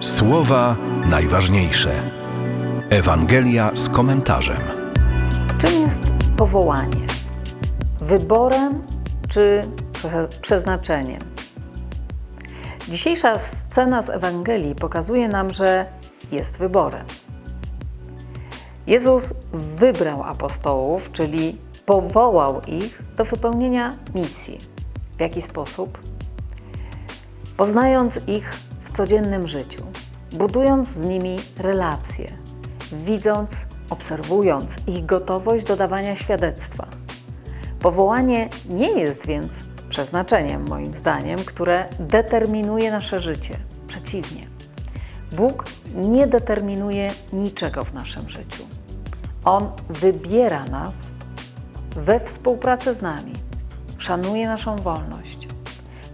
Słowa najważniejsze. Ewangelia z komentarzem. Czym jest powołanie? Wyborem czy prze- przeznaczeniem? Dzisiejsza scena z Ewangelii pokazuje nam, że jest wyborem. Jezus wybrał apostołów, czyli powołał ich do wypełnienia misji. W jaki sposób? Poznając ich codziennym życiu, budując z nimi relacje, widząc, obserwując ich gotowość do dawania świadectwa. Powołanie nie jest więc przeznaczeniem, moim zdaniem, które determinuje nasze życie. Przeciwnie. Bóg nie determinuje niczego w naszym życiu. On wybiera nas we współpracy z nami, szanuje naszą wolność.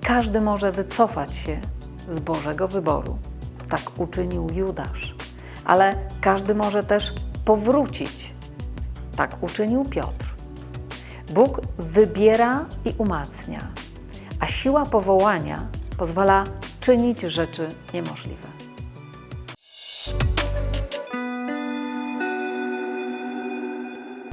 Każdy może wycofać się z Bożego wyboru. Tak uczynił Judasz, ale każdy może też powrócić. Tak uczynił Piotr. Bóg wybiera i umacnia, a siła powołania pozwala czynić rzeczy niemożliwe.